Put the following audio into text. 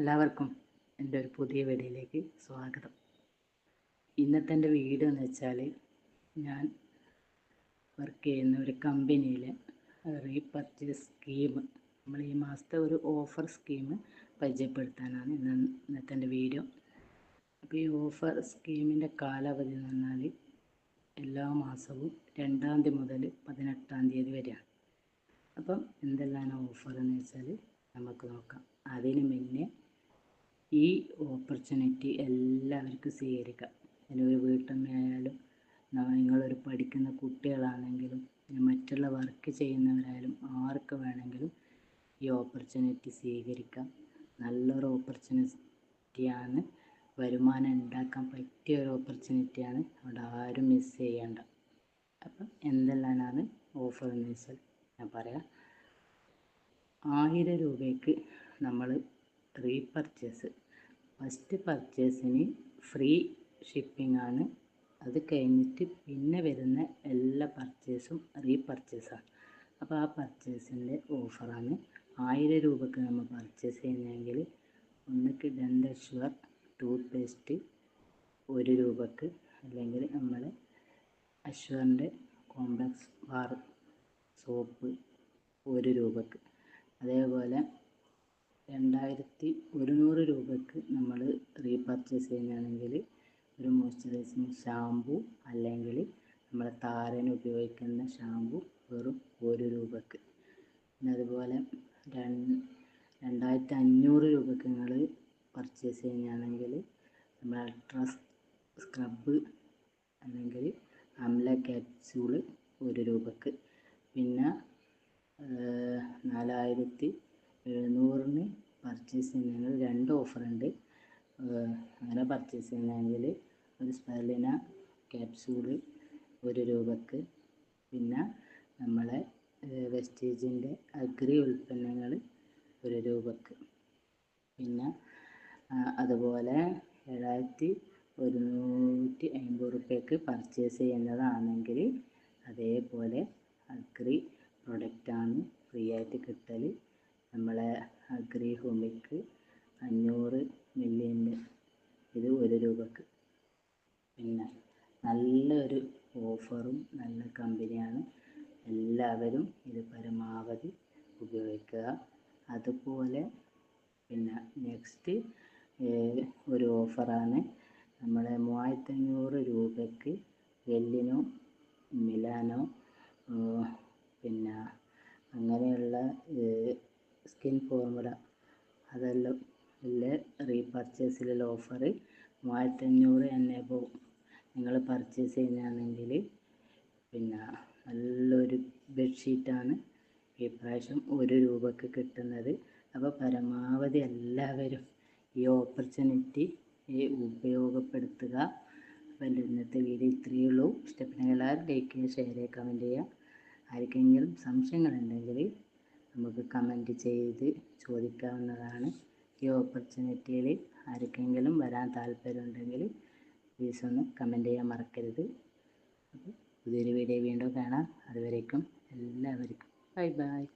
എല്ലാവർക്കും എന്റെ ഒരു പുതിയ വീഡിയോയിലേക്ക് സ്വാഗതം. ഇന്നത്തെ എന്റെ വീഡിയോ എന്ന് വെച്ചാൽ ഞാൻ വർക്ക് ചെയ്യുന്ന ഒരു കമ്പനിയിലെ റീപർച്ചേസ് സ്കീം നമ്മൾ ഈ മാസത്തെ ഒരു ഓഫർ സ്കീം പരിചയപ്പെടുത്താനാണ് ഇന്ന് ഇന്നത്തെ എന്റെ വീഡിയോ. അപ്പോൾ ഈ ഓഫർ സ്കീമിന്റെ കാലാവധി എന്ന് പറഞ്ഞാൽ എല്ലാ മാസവും രണ്ടാം തീയതി മുതൽ പതിനെട്ടാം തീയതി വരെയാണ്. അപ്പം എന്തെല്ലാം ഓഫർ എന്ന് വെച്ചാൽ നമുക്ക് നോക്കാം. അതിന് മുന്നേ ഈ ഓപ്പർച്യൂണിറ്റി എല്ലാവർക്കും സ്വീകരിക്കാം. ഒരു വീട്ടമ്മയായാലും നിങ്ങളൊരു പഠിക്കുന്ന കുട്ടികളാണെങ്കിലും മറ്റുള്ള വർക്ക് ചെയ്യുന്നവരായാലും ആർക്ക് വേണമെങ്കിലും ഈ ഓപ്പർച്യൂണിറ്റി സ്വീകരിക്കാം. നല്ലൊരു ഓപ്പർച്യൂണിറ്റിയാണ് വരുമാനം ഉണ്ടാക്കാൻ പറ്റിയ ഒരു ഓപ്പർച്യൂണിറ്റിയാണ് അവിടെ ആരും മിസ് ചെയ്യേണ്ട. അപ്പം എന്തെല്ലാമാണ് ഓഫർ എന്ന് വെച്ചാൽ ഞാൻ പറയാം. ആയിരം രൂപയ്ക്ക് നമ്മൾ റീപർച്ചേസ് ഫസ്റ്റ് പർച്ചേസിന് ഫ്രീ ഷിപ്പിംഗ് ആണ് അത് കഴിഞ്ഞിട്ട് പിന്നെ വരുന്ന എല്ലാ പർച്ചേസും റീപർച്ചേസാണ്. അപ്പോൾ ആ പർച്ചേസിന്റെ ഓഫറാണ്. ആയിരം രൂപക്ക് നമ്മൾ പർച്ചേസ് ചെയ്യുന്നതെങ്കിൽ ഒന്നിക്ക് ഡെൻഡർ ടൂത്ത് പേസ്റ്റ് ഒരു രൂപക്ക് അല്ലെങ്കിൽ നമ്മൾ അശ്വറിന്റെ കോംപ്ലക്സ് ബാർ സോപ്പ് ഒരു രൂപക്ക്. അതേപോലെ രണ്ടായിരത്തി ഒരുന്നൂറ് രൂപയ്ക്ക് നമ്മൾ റീപർച്ചേസ് ചെയ്യുകയാണെങ്കിൽ ഒരു മോയ്സ്ചറൈസിങ് ഷാമ്പു അല്ലെങ്കിൽ നമ്മൾ താരന് ഉപയോഗിക്കുന്ന ഷാമ്പു വെറും ഒരു രൂപയ്ക്ക് പിന്നെ അതുപോലെ രണ്ടായിരത്തി അഞ്ഞൂറ് രൂപയ്ക്ക് നിങ്ങൾ പർച്ചേസ് ചെയ്യുകയാണെങ്കിൽ നമ്മൾ അൾട്രാ സ്ക്രബ് അല്ലെങ്കിൽ അമ്ല ക്യാപ്സ്യൂൾ ഒരു രൂപയ്ക്ക് പിന്നെ നാലായിരത്തി എഴുന്നൂറിന് പർച്ചേസ് ചെയ്യുന്നതിന് രണ്ട് ഓഫറുണ്ട് അങ്ങനെ പർച്ചേസ് ചെയ്യുന്നതെങ്കിൽ ഒരു സ്പെർലിന ക്യാപ്സ്യൂൾ ഒരു രൂപക്ക്. പിന്നെ നമ്മളെ വെസ്റ്റേജിന്റെ അഗ്രി ഉൽപ്പന്നങ്ങൾ ഒരു രൂപക്ക്. പിന്നെ അതുപോലെ ഏഴായിരത്തി ഒരുന്നൂറ്റി അൻപത് റുപ്യക്ക് പർച്ചേസ് ചെയ്യുന്നതാണെങ്കിൽ അതേപോലെ അഗ്രി പ്രൊഡക്റ്റാണ് ഫ്രീ ആയിട്ട് കിട്ടൽ നമ്മളെ അഗ്രി ഹോമിക്ക് അഞ്ഞൂറ് മില്ലിന്റെ ഇത് ഒരു രൂപക്ക്. പിന്നെ നല്ലൊരു ഓഫറും നല്ല കമ്പനിയാണ് എല്ലാവരും ഇത് പരമാവധി ഉപയോഗിക്കുക. അതുപോലെ പിന്നെ നെക്സ്റ്റ് ഒരു ഓഫറാണ് നമ്മളെ മൂവായിരത്തഞ്ഞൂറ് രൂപയ്ക്ക് വെല്ലിനോ മിലാനോ പിന്നെ അങ്ങനെയുള്ള സ്കിൻ ഫോർമുല. അതെല്ലാം ഇല്ലേ റീപർച്ചേസിലുള്ള ഓഫർ മൂവായിരത്തഞ്ഞൂറ് തന്നെ പോവും. നിങ്ങൾ പർച്ചേസ് ചെയ്യുന്നതാണെങ്കിൽ പിന്നെ നല്ലൊരു ബെഡ്ഷീറ്റാണ്. ഈ പ്രാവശ്യം ഒരു രൂപക്ക് കിട്ടുന്നത്. അപ്പോൾ പരമാവധി എല്ലാവരും ഈ ഓപ്പർച്യൂണിറ്റി ഉപയോഗപ്പെടുത്തുക. അപ്പോൾ എന്റെ ഇന്നത്തെ വീഡിയോ ഇത്രയേ ഉള്ളൂ. ഇഷ്ടപ്പെട്ടെങ്കിൽ എല്ലാവരും ലൈക്ക് ചെയ്യുക ഷെയർ ചെയ്യുക കമന്റ് ചെയ്യുക. ആർക്കെങ്കിലും സംശയങ്ങളുണ്ടെങ്കിൽ നമുക്ക് കമന്റ് ചെയ്ത് ചോദിക്കാവുന്നതാണ്. ഈ ഓപ്പർച്യൂണിറ്റിയിൽ ആർക്കെങ്കിലും വരാൻ താല്പര്യമുണ്ടെങ്കിൽ പ്ലീസ് ഒന്ന് കമന്റ് ചെയ്യാൻ മറക്കരുത്. പുതിയൊരു വീഡിയോ വീണ്ടും കാണാം. അതുവരേക്കും എല്ലാവർക്കും. Bye bye